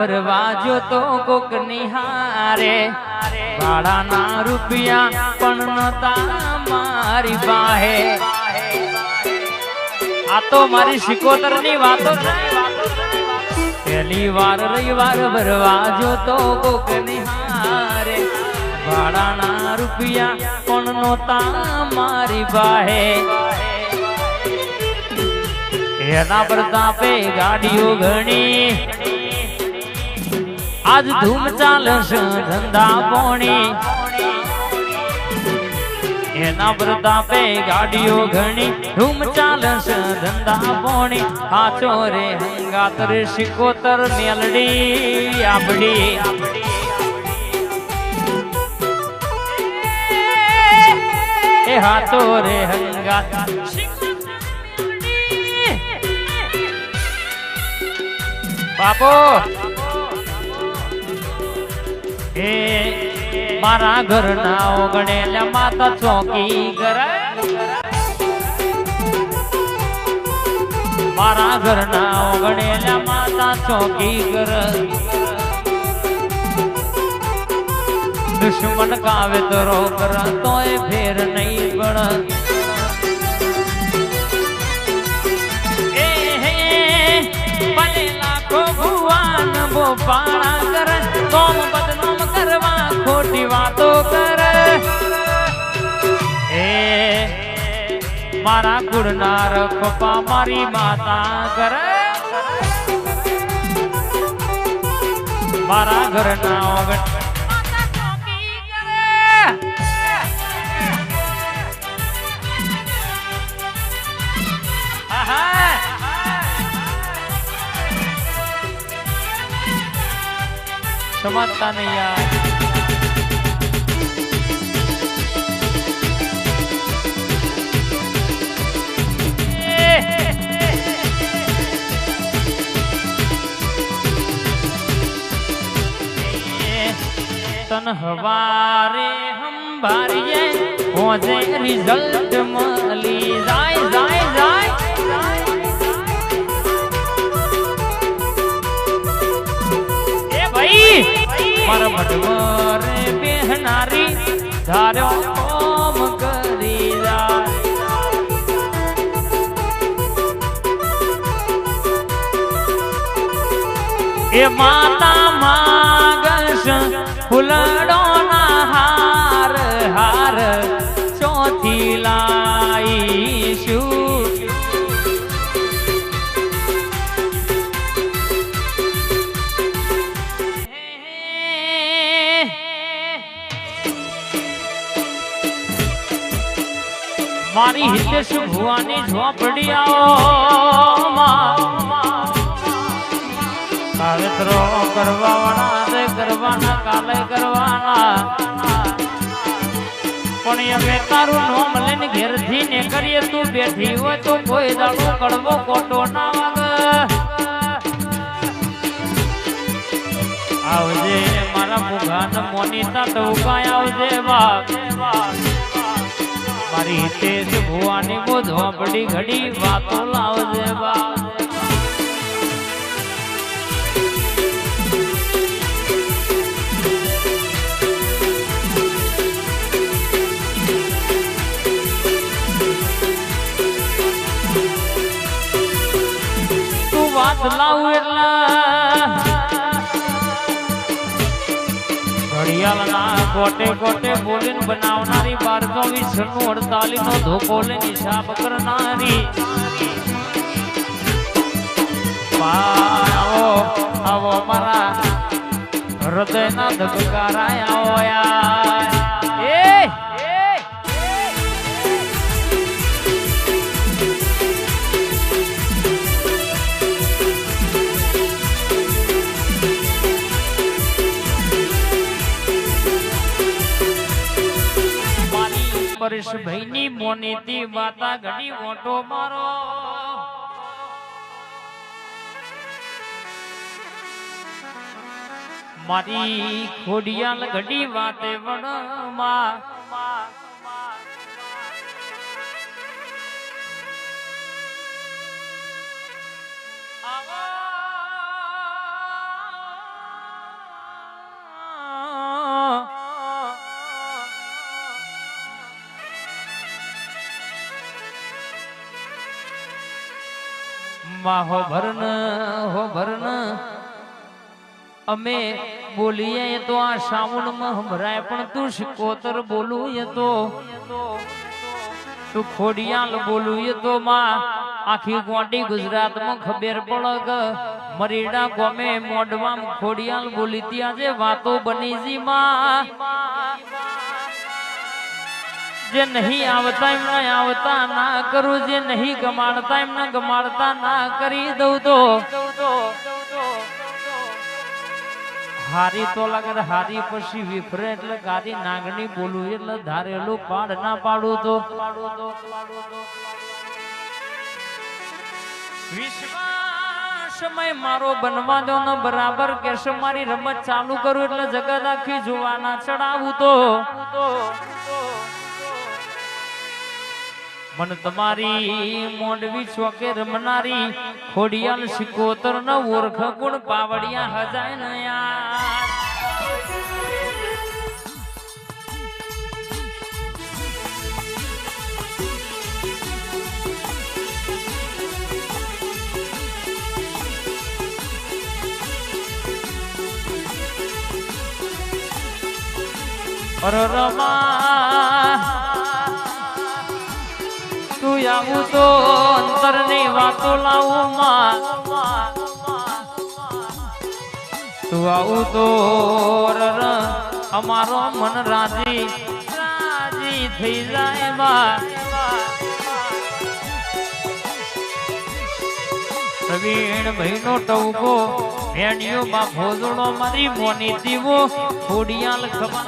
પરવાજો તો કોક નિહારે. ભાડાના રૂપિયા પણ નતા મારી બાહે આ તો મારી શિકોતરની વાતો પહેલી વાર રવિવાર ભરવા તો કોક નિહારે. ભાડાના રૂપિયા પણ નતા મારી બાહે એના પ્રતાપે ગાડીઓ ઘણી. આજ ધૂમ ચાલશે ધંધા પોણી. એના પ્રતાપે ગાડીઓ ઘણી. ધૂમ ચાલશે ધંધા પોણી. હાચો રે હંગાત રે શિકોતર મેલડી આપડી. એ હાથો રે હંગાત. બાપો! એ મારા ઘરના ઓગણેલા માતા ચોકી કરે મારા ઘરના ઓગણેલા માતા ચોકી કર દુશ્મન કાવે તો રો કર તોય ફેર નહીં પણ. એ હે ભલે લાખો ભુવાન બોપાણા કરે બદનામ ખોટી વાતો કરે એ મારા ગુણનાર પપ્પા મારી માતા કરે મારા ઘરના ઓગણ માતા ચોકી કરે તન હવારે હંભારીએ હોજે રિઝલ્ટ મળી જાય જાય જાય. એ ભાઈ પર મઢવરે બેહનારી ધાર્યો કોમ કરી જાય. એ માતા મારી હિતેશ ભુવાની ઝોપડી કાવેતરો કરવા વાળા તે કરવાના કાલે કરવાના. પણ અમે તારું નોમ લઈને ઘેરથી ને કરીએ તું બેઠી હોય તો કોઈ દાડો કડવો કોટો ના વાગ. આવજે મારા મુઘાન મોનીતા ઉપાય, આવજે વાગ મારી હિતેશ ભુવાની ઝોપડી ઘડી વાતો લાવજે બા. લાવું એટલે ઘડિયાળના કોટે કોટે બોલીને બનાવનારી બારસો વિષ્ણુ અડતાલી નો ધોકો લઈને હિસાબ કરનારી. આવો આવો મારા હૃદયના ધબકારાય આવો યાર. મારી પરેશભાઈની મોનીતી માતા ઘડી ઓટો મારો. મારી ખોડિયાલ ઘડી વાતે વડમાં માં હો ભરન હો ભરન અમે બોલીએ તો આ શ્રાવણમાં હમરાય પણ તું શિકોતર બોલું તો. તું ખોડિયાલ બોલું તો માં, આખી ગોંડી ગુજરાતમાં ખબર પડગ. મરીડા ગોમે મોઢવામાં ખોડિયાલ બોલી ત્યાં જે વાતો બની જી માં. જે નહીં આવતા એમને આવતા, ના કરું, જે નહીં ગમાડતા એમને ગમાડતા, ના કરી દઉં તો. હારી તો લાગે હારી પછી વિફરે એટલે ગારી નાગણી બોલું, એટલે ધારેલું પાડ ના પાડું તો. સમય મારો બનવા દો ને, બરાબર કેશ મારી રમત ચાલુ કરું એટલે જગત આખી જોવાના ચડાવું તો. મન તમારી મોંડવી ચોકે રમનારી ખોડિયાલ સિકોતર ન ઓળખ ગુણ પાવડિયા હજાય ન યાર અરરમા આવું તો અંતરની વાતો લાવું માં. તું આવું તો અમારો મન રાજી રાજી થઈ જાય માં. ટવકો ભેડિયો માં ભોજડો મારી મોની દીવો, ખોડિયાલ ખબર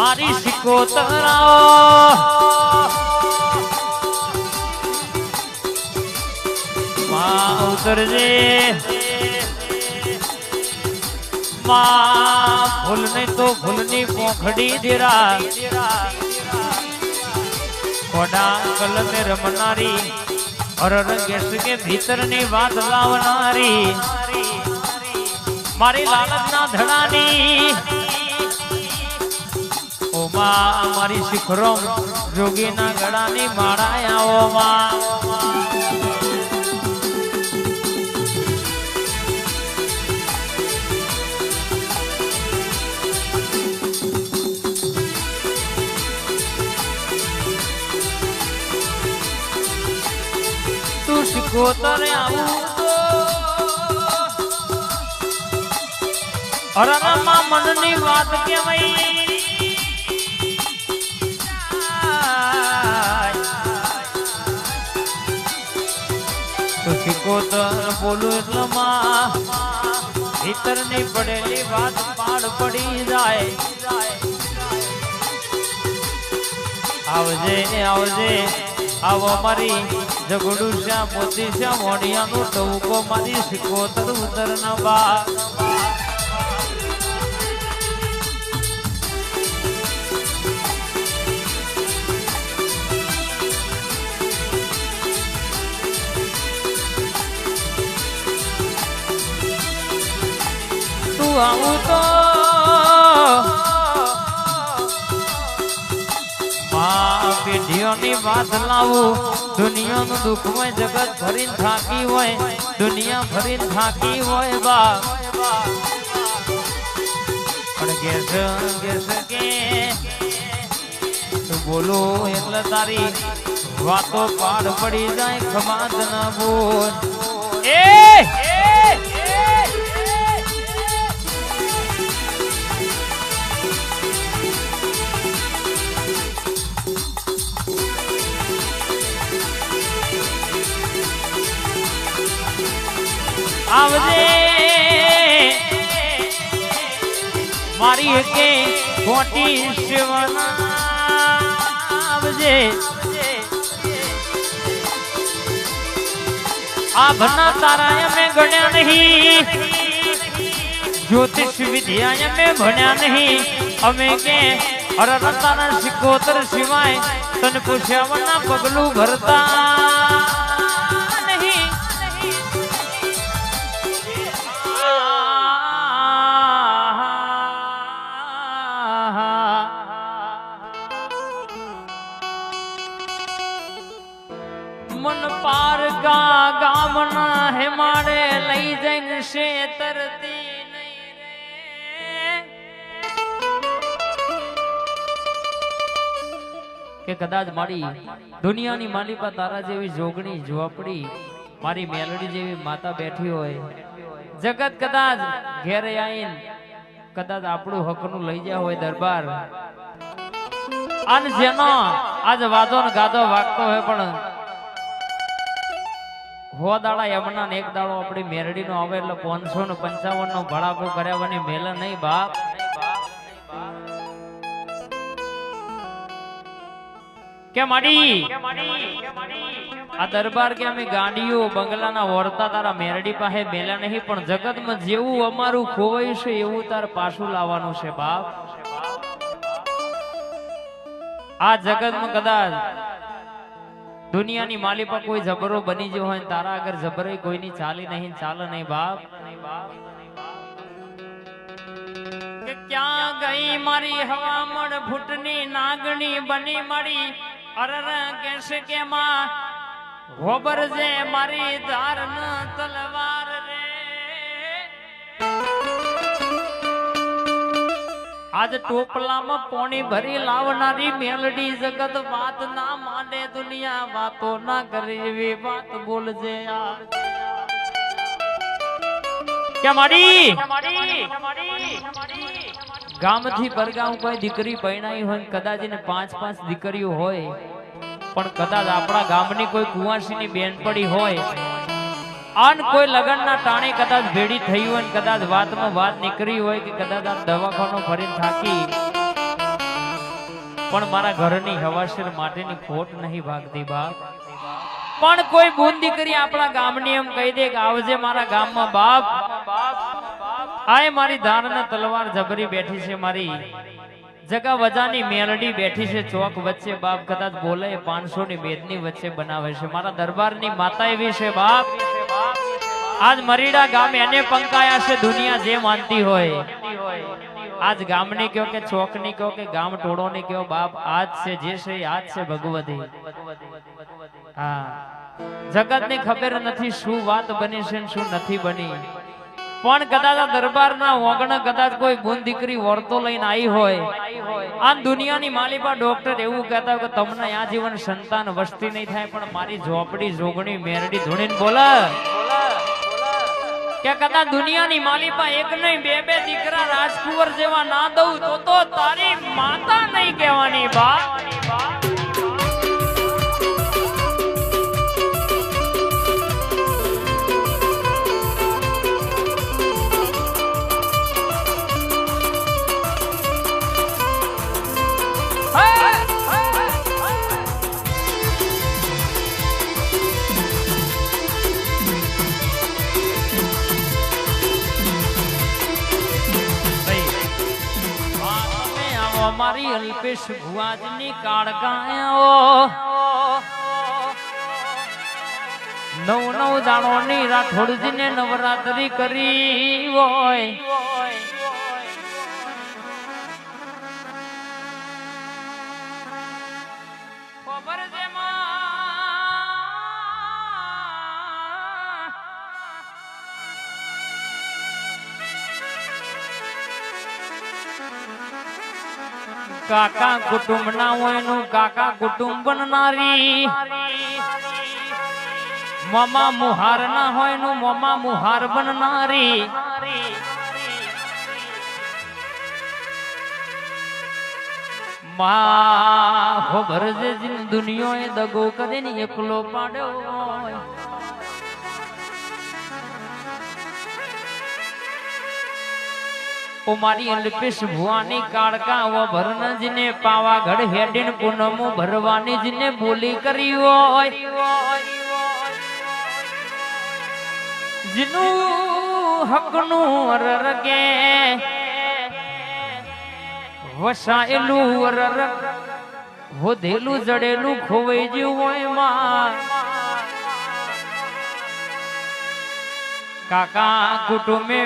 મારી સિકોતરાઓ. માં ઉતરજે ફૂલ નહીં તો ફૂલની પોખડી દેરા કોડા કલમે રમનારી અરર કેસ કે ભીતરની વાત લાવનારી. મારી લાલચના ધડાની માં અમારી શિખરો જોગીના ગળાની માળા આવો માં. તું શિકોતર આવું તો. મનની વાત કહેવાય. તો બોલું એટલે માં, ભીતરની પડેલી વાત પાડ પડી જાય. આવજે આવજે, આવો મારી ઝઘડું શ્યા મોતી શ્યા મોડિયાનું ટવકો મારી શીખોતર ઉતર ના બા આવું તો પેઢીઓની વાત લાવું. દુનિયાનું દુઃખમય જગત ભરીને થાકી હોય. દુનિયા ભરીને થાકી હોય બા પણ ગેસ ગેસ કે બોલો એટલે તારી વાતો પાડ પડી જાય ખમાત ના બોલ. એ! આવજે. મારી કે ખોટી સેવના આવજે. આ ભના તારા અમે ગણ્યા નહીં. જ્યોતિષ વિદ્યા અમે ભણ્યા નહીં. અમે કે અરે રતાના સિકોતર સિવાય તન પૂછ્યા પગલું ભરતા નહીં રે. કે કદાચ મારી દુનિયાની માલિકા તારા જેવી જોગણી, ઝોપડી, મારી મેલડી જેવી માતા બેઠી હોય. જગત કદાચ ઘેરે આવીને કદાચ આપણું હકનું લઈ ગયા હોય દરબાર. અને જેનો આજ વાદો ને ગાદો વાગતો હોય પણ હો દાડા યમના ને એક દાડો આપણી મેરડી નો આવે એટલે પાંચસો ને પંચાવન નો ભડાકો કર્યાવાની મેલ નહીં બાપ. કે માડી? આ દરબાર કે અમે ગાડીઓ, બંગલાના વર્તા તારા મેરડી પાસે મેલા નહીં, પણ જગતમાં જેવું અમારું ખોવાયું છે, એવું તાર પાછું લાવવાનું છે બાપ. આ જગતમાં કદાચ દુનિયાની માલિકા કોઈ જબરો બની ગયો હોય તારા આગળ જબરે કોઈની ચાલી નહીં, ચાલે નહીં બાપ. ક્યાં ગઈ મારી હવામણ ફૂટની નાગણી બની મળી અરર કેશ કે માં હોબર જે મારી ધાર તલવાર રે. આજ ટોપલામાં પોણી ભરી લાવનારી મેલડી જગત વાત ના માને દુનિયા વાતો ના કરે એવી વાત બોલજે કે માડી? ગામથી પરગામ કોઈ દીકરી પરણાઈ હોય કદાચ એને પાંચ પાંચ દીકરીઓ હોય. પણ કદાચ આપણા ગામની કોઈ કુંવાસીની બેન પડી હોય. આન કોઈ લગનના ટાણે કદાચ ભેડી થઈ હોય ને કદાચ વાતમાં વાત નીકળી હોય કે કદાચ આ દવાખાનો ફરીને થાકી, પણ મારા ઘરની હવાશેર માટેની ખોટ નહીં ભાગતી બાપ. પણ કોઈ બૂન દીકરી આપણા ગામની એમ કહી દે કે આવજે મારા ગામમાં બાપ. આય મારી ધારના તલવાર જબરી બેઠી છે મારી. જગા વજાની મેલડી બેઠી છે ચોક વચ્ચે બાપ, કદાચ બોલે પાંચસો ની વેદની વચ્ચે બનાવે છે. મારા દરબારની માતા એવી છે બાપ. આજ મરીડા ગામ એને પંકાયા છે દુનિયા જે માનતી હોય. આજ ગામની કયો કે ચોકની કયો કે ગામ ટોળોની કયો બાપ આજ છે, જે છે આજ છે ભગવતી. હા. જગતની ખબર નથી શું વાત બની છે શું નથી બની. પણ કદાચ આ દરબારના ઓગણ કદાચ કોઈ ગુણ દીકરી વર્તો લઈને આવી હોય. આ દુનિયાની માલિકા ડોક્ટર એવું કહેતા કે તમને આ જીવન સંતાન વસ્તી નહીં થાય, પણ મારી ઝોપડી જોગણી મેરડી ધૂણીને બોલે. કે કદાચ દુનિયાની માલિકા એક નહીં, બે બે દીકરા રાજકુંવર જેવા ના દઉં તો તો તારી માતા નહીં કહેવાની બા મારી અલ્પેશ ભુવાજની કાળગાયો નવ નવ દાણોની રાઠોડજીને નવરાત્રી કરી હોય. કાકા કુટુંબ ના હોયનું કાકા કુટુંબ બનનારી મમા મુહાર ના હોયનું મમા મુહાર બનનારી. માં છે જીન દુનિયો એ દગો કરે ને એકલો પાડ્યો મારી અલ્પેશ ભુવાની કાળકા વ ભરનજને પાવાગઢ હેડીન પૂનમો ભરવાની જને બોલી કરી હોય. જીનું હકનું અરરગે વસાયેલું વરર વધેલું જડેલું ખોવાઈ જ્યું હોયમાં. કાકા કુટુંબે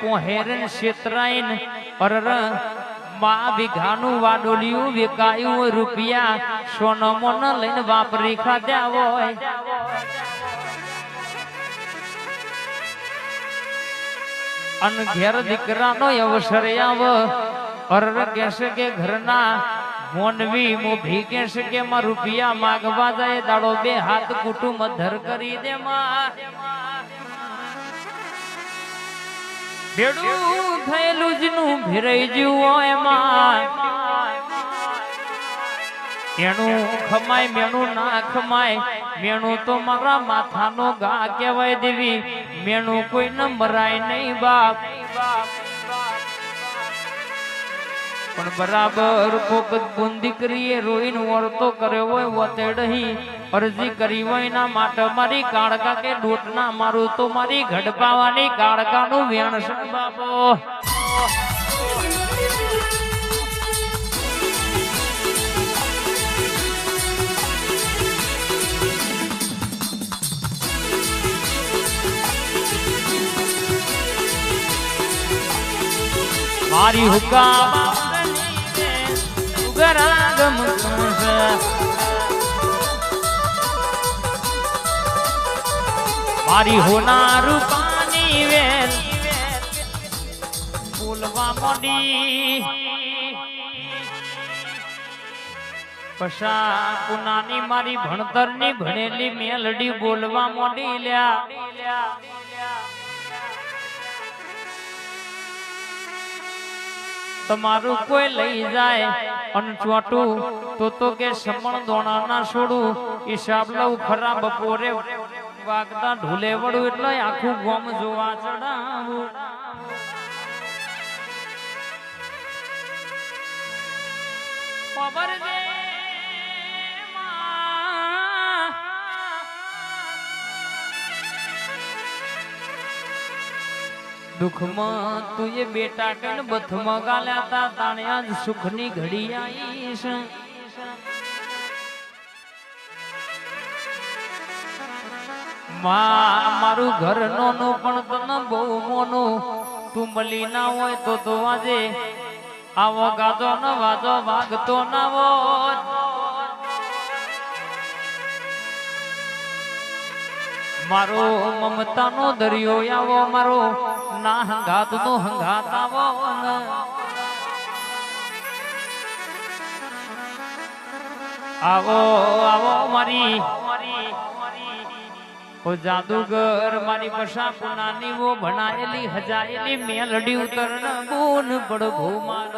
પોહેરન શેતરાઈન અરર મા વિઘાનું વાડોલિયું વેકાયું રૂપિયા સોનો મોન લઈને વાપરી ખાધ્યા હોય. અન ઘેર દીકરાનો અવસર આવ. અરર કહેશે કે ઘરના મોનવી મોભી કહેશે કે માં રૂપિયા માગવા જાય, દાડો બે હાથ કુટુંબ ધર કરી દે માં. ભેડું થયેલું હોય એમાં. એનું ખમાય, મેણું ના ખમાય, મેણું તો મારા માથાનો ગા કહેવાય દેવી. મેણું કોઈ ન મરાય નહીં બાપ. પણ બરાબર કોક બુંદી કરીએ રોઈન વર્તો કર્યો હોય, વતેડહી અરજી કરી હોય ના માટે મારી કાળકા કે ડોટના મારું તો મારી ઘડપાવાની કાળકાનું વેણ છે બાપો. મારી હુકા ગરાગમ મારી હોના રૂપાની વેલ બોલવા મોડી. પશા પુનાની મારી ભણતરની ભણેલી મેલડી બોલવા મોડી લ્યા. તમારું કોઈ લઈ જાય અને ચોટું, તો તો કે સમણ દોણા ના છોડું હિસાબ લઉં ખરા બપોરે વાગતા ઢોલે વળું એટલે આખું ગોમ જોવા ચડાવું. ખબર દે દુઃખમાં તું એ બેટા કન બથમાં ગાલ્યા તા તાણે સુખની ઘડી છે માં, મારું ઘર નોનું પણ તને બહુ મોનું. તું મળી ના હોય તો તો આજે આવો ગાજો ન વાજો વાગતો ના હોય મારો મમતાનો દરિયો આવો, મારો ના હંગાત નો હંગાત આવો. આવો આવો મારી ઓ જાદુગર મારી પશા પુનાની વો ભણાયેલી, હજાયેલી મેલડી ઉતરણ બોન પડભો ભૂમાડ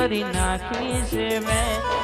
કરી નાખી છે મેં.